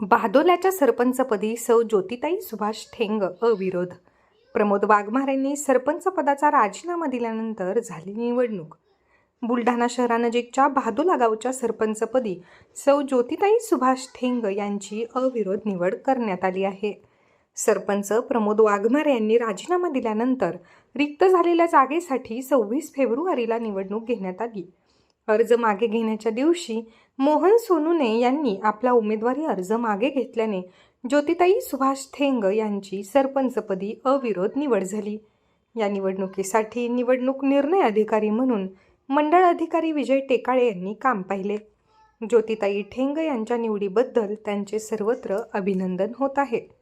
बहादोल्याच्या सरपंचपदी सौ ज्योतिताई सुभाष ठेंग अविरोध. प्रमोद वाघमार यांनी सरपंच पदाचा राजीनामा दिल्यानंतर झाली निवडणूक. बुलढाणा शहरानजीकच्या भादोला गावच्या सरपंचपदी सौ ज्योतिताई सुभाष ठेंग यांची अविरोध निवड करण्यात आली आहे. सरपंच प्रमोद वाघमार यांनी राजीनामा दिल्यानंतर रिक्त झालेल्या जागेसाठी सव्वीस फेब्रुवारीला निवडणूक घेण्यात आली. अर्ज मागे घेण्याच्या दिवशी मोहन सोनूने यांनी आपला उमेदवारी अर्ज मागे घेतल्याने ज्योतिताई सुभाष थेंग यांची सरपंचपदी अविरोध निवड झाली. या निवडणुकीसाठी निवडणूक निर्णय अधिकारी म्हणून मंडळ अधिकारी विजय टेकाळे यांनी काम पाहिले. ज्योतिताई ठेंग यांच्या निवडीबद्दल त्यांचे सर्वत्र अभिनंदन होत आहे.